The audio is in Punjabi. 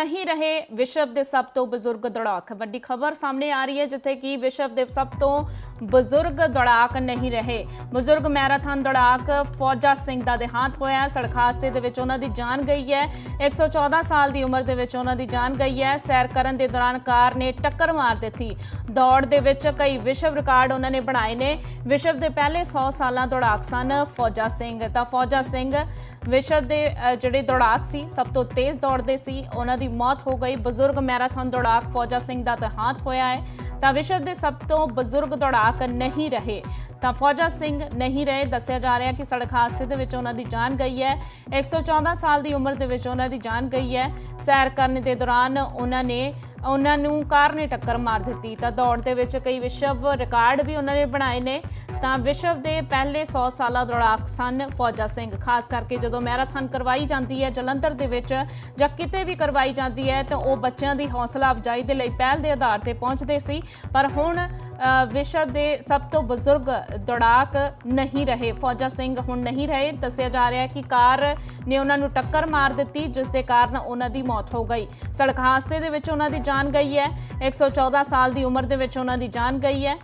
ਨਹੀਂ ਰਹੇ ਵਿਸ਼ਵ ਦੇ ਸਭ ਤੋਂ ਬਜ਼ੁਰਗ ਦੌੜਾਕ। ਵੱਡੀ ਖਬਰ ਸਾਹਮਣੇ ਆ ਰਹੀ ਹੈ ਜਿੱਥੇ ਕਿ ਵਿਸ਼ਵ ਦੇ ਸਭ ਤੋਂ ਬਜ਼ੁਰਗ ਦੌੜਾਕ ਨਹੀਂ ਰਹੇ। ਬਜ਼ੁਰਗ ਮੈਰਾਥਨ ਦੌੜਾਕ ਫੌਜਾ ਸਿੰਘ ਦਾ ਦੇਹਾਂਤ ਹੋਇਆ ਸੜਕ ਹਾਦਸੇ ਦੇ ਵਿੱਚ ਉਹਨਾਂ ਦੀ ਜਾਨ ਗਈ ਹੈ। 114 ਸਾਲ ਦੀ ਉਮਰ ਦੇ ਵਿੱਚ ਉਹਨਾਂ ਦੀ ਜਾਨ ਗਈ ਹੈ। ਸੈਰ ਕਰਨ ਦੇ ਦੌਰਾਨ ਕਾਰ ਨੇ ਟੱਕਰ ਮਾਰ ਦਿੱਤੀ। ਦੌੜ ਦੇ ਵਿੱਚ ਕਈ ਵਿਸ਼ਵ ਰਿਕਾਰਡ ਉਹਨਾਂ ਨੇ ਬਣਾਏ ਨੇ। ਵਿਸ਼ਵ ਦੇ ਪਹਿਲੇ 100 ਸਾਲਾਂ ਦੌੜਾਕ ਸਨ ਫੌਜਾ ਸਿੰਘ। ਤਾਂ ਫੌਜਾ ਸਿੰਘ ਵਿਸ਼ਵ ਦੇ ਜਿਹੜੇ ਦੌੜਾਕ ਸੀ, ਸਭ ਤੋਂ ਤੇਜ਼ ਦੌੜਦੇ ਸੀ, ਉਹਨਾਂ ਦੀ ਮੌਤ ਹੋ ਗਈ। ਬਜ਼ੁਰਗ ਮੈਰਾਥਨ ਦੌੜਾਕ ਫੌਜਾ ਸਿੰਘ ਦਾ ਦੇਹਾਂਤ ਹੋਇਆ ਹੈ। ਤਾਂ ਵਿਸ਼ਵ ਦੇ ਸਭ ਤੋਂ ਬਜ਼ੁਰਗ ਦੌੜਾਕ ਨਹੀਂ ਰਹੇ। ਤਾਂ ਫੌਜਾ ਸਿੰਘ ਨਹੀਂ ਰਹੇ, ਦੱਸਿਆ ਜਾ ਰਿਹਾ ਕਿ ਸੜਕ ਹਾਦਸੇ ਦੇ ਵਿੱਚ ਉਹਨਾਂ ਦੀ ਜਾਨ ਗਈ ਹੈ। 114 ਸਾਲ ਦੀ ਉਮਰ ਦੇ ਵਿੱਚ ਉਹਨਾਂ ਦੀ ਜਾਨ ਗਈ ਹੈ। ਸੈਰ ਕਰਨ ਦੇ ਦੌਰਾਨ ਉਹਨਾਂ ਨੇ, ਉਹਨਾਂ ਨੂੰ ਕਾਰ ਨੇ ਟੱਕਰ ਮਾਰ ਦਿੱਤੀ। ਤਾਂ ਦੌੜ ਦੇ ਵਿੱਚ ਕਈ ਵਿਸ਼ਵ ਰਿਕਾਰਡ ਵੀ ਉਹਨਾਂ ਨੇ ਬਣਾਏ ਨੇ। ਤਾਂ ਵਿਸ਼ਵ ਦੇ ਪਹਿਲੇ 100 ਸਾਲਾਂ ਦੌੜਾਕ ਸਨ ਫੌਜਾ ਸਿੰਘ, ਖਾਸ ਕਰਕੇ ਜਦੋਂ ਮੈਰਾਥਨ ਕਰਵਾਈ ਜਾਂਦੀ ਹੈ, ਜਲੰਧਰ ਦੇ ਵਿੱਚ ਜਾਂ ਕਿਤੇ ਵੀ ਕਰਵਾਈ ਜਾਂਦੀ ਹੈ, ਤਾਂ ਉਹ ਬੱਚਿਆਂ ਦੀ ਹੌਸਲਾ ਅਫਜ਼ਾਈ ਦੇ ਲਈ ਪਹਿਲ ਦੇ ਆਧਾਰ ਤੇ ਪਹੁੰਚਦੇ ਸੀ। ਪਰ ਹੁਣ ਵਿਸ਼ਵ ਦੇ ਸਭ ਤੋਂ ਬਜ਼ੁਰਗ ਦੌੜਾਕ ਨਹੀਂ ਰਹੇ। ਫੌਜਾ ਸਿੰਘ ਹੁਣ ਨਹੀਂ ਰਹੇ। ਦੱਸਿਆ ਜਾ ਰਿਹਾ ਹੈ ਕਿ ਕਾਰ ਨੇ ਉਹਨਾਂ ਨੂੰ ਟੱਕਰ ਮਾਰ ਦਿੱਤੀ, ਜਿਸ ਦੇ ਕਾਰਨ ਉਹਨਾਂ ਦੀ ਮੌਤ ਹੋ ਗਈ। ਸੜਕ ਹਾਦਸੇ ਦੇ ਵਿੱਚ ਉਹਨਾਂ ਦੀ ਜਾਨ ਗਈ ਹੈ। 114 ਸਾਲ ਦੀ ਉਮਰ ਦੇ ਵਿੱਚ ਉਹਨਾਂ ਦੀ ਜਾਨ ਗਈ ਹੈ।